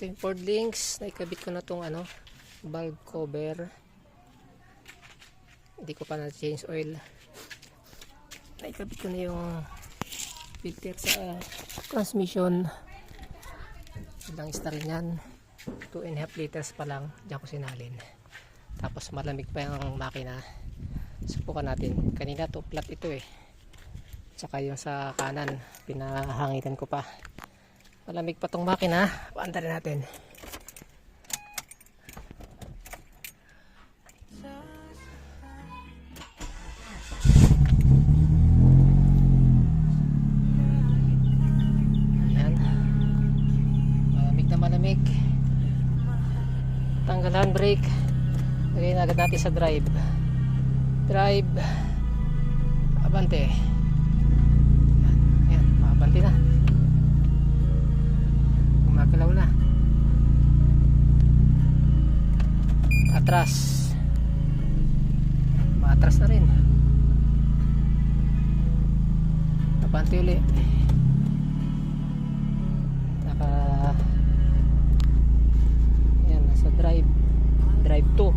Yung Ford Links. Naikabit ko na tong ano, valve cover. Hindi ko pa na change oil. Naikabit ko na yung filter sa transmission. Ilang star yan. 2 and a half liters pa lang. Diyan ko sinalin. Tapos malamig pa yung makina. Subukan natin. Kanina to flat ito eh. Tsaka yung sa kanan. Pinahangitan ko pa. Malamig pa tong makina. Paanda rin natin. Ayan. Malamig na malamig. Tanggalan brake. Lagay na agad natin sa drive. Drive. Abante. Ayan. Abante na. Gumagalaw na. Atras. Maatras na rin. Abante uli. Naka Ayan, nasa drive. Drive 2.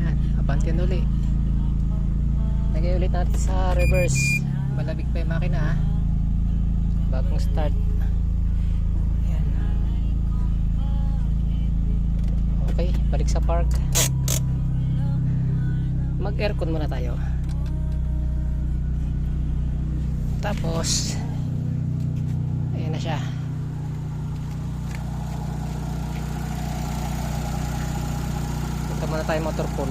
Ayan, abante na uli. Lagay ulit natin sa reverse. Malabig pa yung makina ha. Bagong start. Ayan. Okay, balik sa park. Mag-aircon muna tayo. Tapos, ayan na siya. Punta muna tayo motor pool.